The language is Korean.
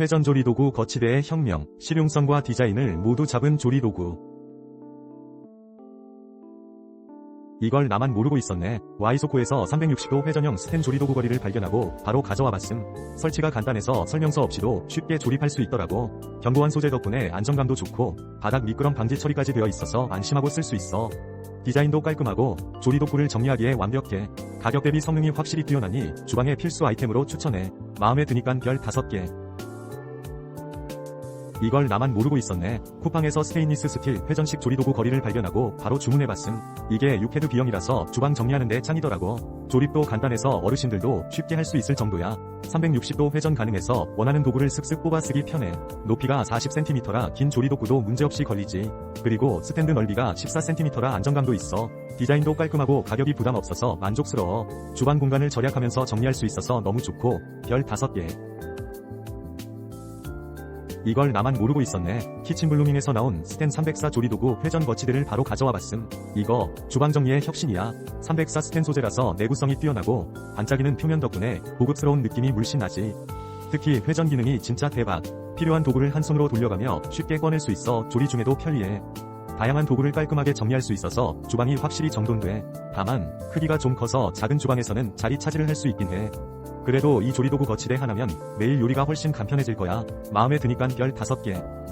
회전 조리도구 거치대의 혁명, 실용성과 디자인을 모두 잡은 조리도구. 이걸 나만 모르고 있었네. 와이소코에서 360도 회전형 스텐 조리도구 거리를 발견하고 바로 가져와 봤음. 설치가 간단해서 설명서 없이도 쉽게 조립할 수 있더라고. 견고한 소재 덕분에 안정감도 좋고 바닥 미끄럼 방지 처리까지 되어 있어서 안심하고 쓸 수 있어. 디자인도 깔끔하고 조리도구를 정리하기에 완벽해. 가격 대비 성능이 확실히 뛰어나니 주방의 필수 아이템으로 추천해. 마음에 드니깐 별 5개. 이걸 나만 모르고 있었네. 쿠팡에서 스테인리스 스틸 회전식 조리도구 거리를 발견하고 바로 주문해봤음. 이게 6헤드 B형이라서 주방 정리하는데 짱이더라고. 조립도 간단해서 어르신들도 쉽게 할 수 있을 정도야. 360도 회전 가능해서 원하는 도구를 슥슥 뽑아 쓰기 편해. 높이가 40cm라 긴 조리도구도 문제없이 걸리지. 그리고 스탠드 넓이가 14cm라 안정감도 있어. 디자인도 깔끔하고 가격이 부담 없어서 만족스러워. 주방 공간을 절약하면서 정리할 수 있어서 너무 좋고 별 5개. 이걸 나만 모르고 있었네. 키친블루밍에서 나온 스텐 304 조리도구 회전 거치대를 바로 가져와 봤음. 이거 주방 정리의 혁신이야. 304 스텐 소재라서 내구성이 뛰어나고 반짝이는 표면 덕분에 고급스러운 느낌이 물씬 나지. 특히 회전 기능이 진짜 대박. 필요한 도구를 한 손으로 돌려가며 쉽게 꺼낼 수 있어 조리 중에도 편리해. 다양한 도구를 깔끔하게 정리할 수 있어서 주방이 확실히 정돈돼. 다만 크기가 좀 커서 작은 주방에서는 자리 차지를 할 수 있긴 해. 그래도 이 조리도구 거치대 하나면 매일 요리가 훨씬 간편해질 거야. 마음에 드니깐 별 5개.